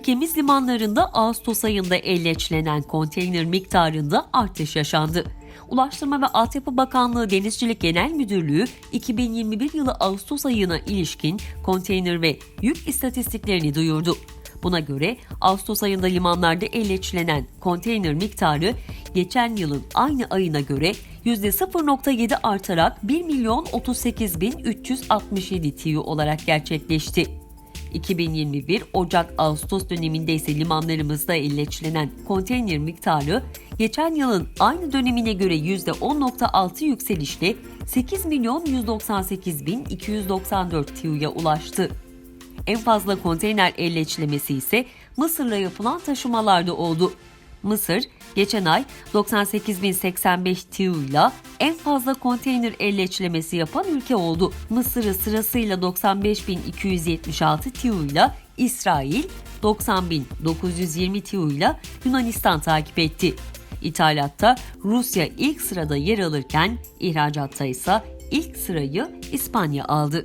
ülkemiz limanlarında Ağustos ayında elleçlenen konteyner miktarında artış yaşandı. Ulaştırma ve Altyapı Bakanlığı Denizcilik Genel Müdürlüğü 2021 yılı Ağustos ayına ilişkin konteyner ve yük istatistiklerini duyurdu. Buna göre Ağustos ayında limanlarda elleçlenen konteyner miktarı geçen yılın aynı ayına göre %0.7 artarak 1 milyon 38 bin 367 TEU olarak gerçekleşti. 2021 Ocak-Ağustos döneminde ise limanlarımızda elleçlenen konteyner miktarı geçen yılın aynı dönemine göre %10.6 yükselişle 8 milyon 198 bin 294 TEU'ya ulaştı. En fazla konteyner elleçlemesi ise Mısır'la yapılan taşımalarda oldu. Mısır, geçen ay 98.085 TEU ile en fazla konteyner elleçlemesi yapan ülke oldu. Mısır'ı sırasıyla 95.276 TEU ile İsrail, 90.920 TEU ile Yunanistan takip etti. İthalatta Rusya ilk sırada yer alırken ihracatta ise ilk sırayı İspanya aldı.